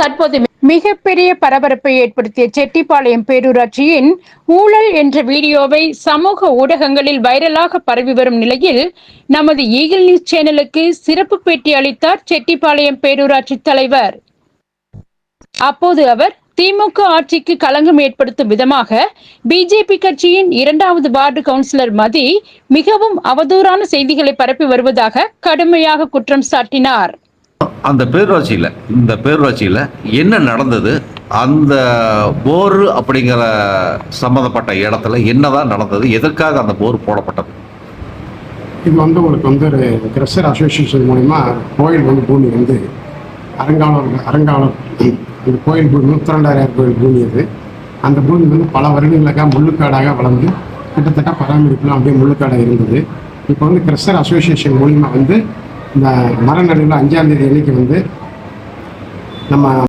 தற்போது மிகப்பெரிய பரபரப்பை ஏற்படுத்திய செட்டிப்பாளையம் பேரூராட்சியின் ஊழல் என்ற வீடியோவை சமூக ஊடகங்களில் வைரலாக பரவி வரும் நிலையில் நமது ஈகிள் நியூஸ் சேனலுக்கு சிறப்பு பேட்டி அளித்தார் செட்டிப்பாளையம் பேரூராட்சி தலைவர். அப்போது அவர் திமுக ஆட்சிக்கு களங்கம் ஏற்படுத்தும் விதமாக பிஜேபி கட்சியின் இரண்டாவது வார்டு கவுன்சிலர் மதி மிகவும் அவதூறான செய்திகளை பரப்பி வருவதாக கடுமையாக குற்றம் சாட்டினார். அந்த பேரூராட்சியில் இந்த பேரூராட்சியில் என்ன நடந்தது? அந்த போர் அப்படிங்கிற சம்மந்தப்பட்ட இடத்துல என்னதான் நடந்தது? எதற்காக அந்த போர் போடப்பட்டது? இது வந்து உங்களுக்கு வந்து ஒரு கிரஷர் அசோசியேஷன் மூலிமா கோயில் வந்து பூமி வந்து அறங்காவலர் அறங்காவலர் இந்த கோயில் பூமி நூற்றண்டாயிரம் கோயில் பூமி அது. அந்த பூமி வந்து பல வருடங்களுக்காக முள்ளுக்காடாக வளர்ந்து கிட்டத்தட்ட பராமரிப்புலாம் அப்படியே முள்ளுக்காடாக இருந்தது. இப்போ வந்து கிரஷர் அசோசியேஷன் மூலிமா வந்து இந்த மர அஞ்சாந்தேதி அஞ்சாம் தேதி அன்னைக்கு வந்து நம்ம